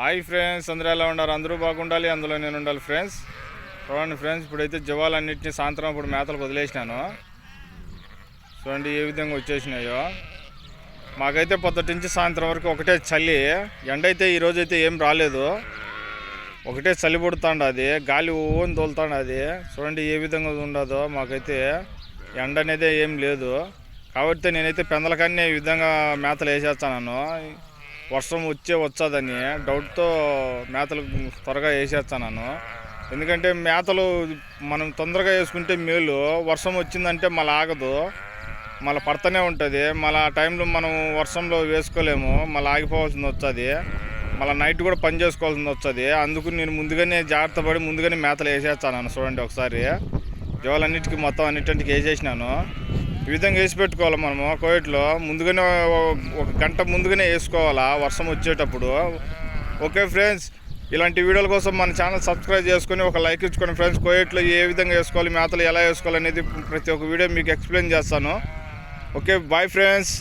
Hi friends అందరూ ఎలా ఉన్నారు? అందరూ బాగుండాలి అందులో నేను ఉండాలి ఫ్రెండ్స్ చూడండి ఫ్రెండ్స్ ఇప్పుడైతే జవాలన్నింటినీ సాయంత్రం ఇప్పుడు మేతలకు వదిలేసినాను. చూడండి ఏ విధంగా వచ్చేసినాయో. మాకైతే పొద్దుటి నుంచి సాయంత్రం వరకు ఒకటే చలి. ఎండ అయితే ఈరోజు అయితే ఏం రాలేదు. ఒకటే చలి పుడుతాండ అది. గాలి ఓని తోలుతాండ అది. చూడండి ఏ విధంగా ఉండదో మాకైతే ఎండ అనేది ఏం లేదు. కాబట్టి నేనైతే పెందలకన్నీ ఈ విధంగా మేతలు వేసేస్తాను. వర్షం వచ్చే వచ్చదని డౌట్తో మేతలు త్వరగా వేసేస్తాను ఎందుకంటే మేతలు మనం తొందరగా వేసుకుంటే మేలు వర్షం వచ్చిందంటే మళ్ళీ ఆగదు. మళ్ళీ పడుతూనే ఉంటుంది. మళ్ళీ ఆ టైంలో మనం వర్షంలో వేసుకోలేము. మళ్ళీ ఆగిపోవాల్సింది వస్తుంది మళ్ళీ నైట్ కూడా పని చేసుకోవాల్సింది వస్తుంది అందుకు నేను ముందుగానే జాగ్రత్త పడి ముందుగానే మేతలు వేసేస్తాను చూడండి ఒకసారి. జోలన్నిటికీ మొత్తం అన్నింటికి వేసేసినాను. ఈ విధంగా వేసి పెట్టుకోవాలి మనము కోయిట్లో. ముందుగానే ఒక గంట ముందుగానే వేసుకోవాలా వర్షం వచ్చేటప్పుడు. ఓకే ఫ్రెండ్స్ ఇలాంటి వీడియోల కోసం మన ఛానల్ సబ్స్క్రైబ్ చేసుకొని ఒక లైక్ ఇచ్చుకోండి ఫ్రెండ్స్ కోయిట్లో ఏ విధంగా వేసుకోవాలి మేతలు ఎలా వేసుకోవాలి అనేది ప్రతి ఒక్క వీడియో మీకు ఎక్స్ప్లెయిన్ చేస్తాను. Okay bye friends.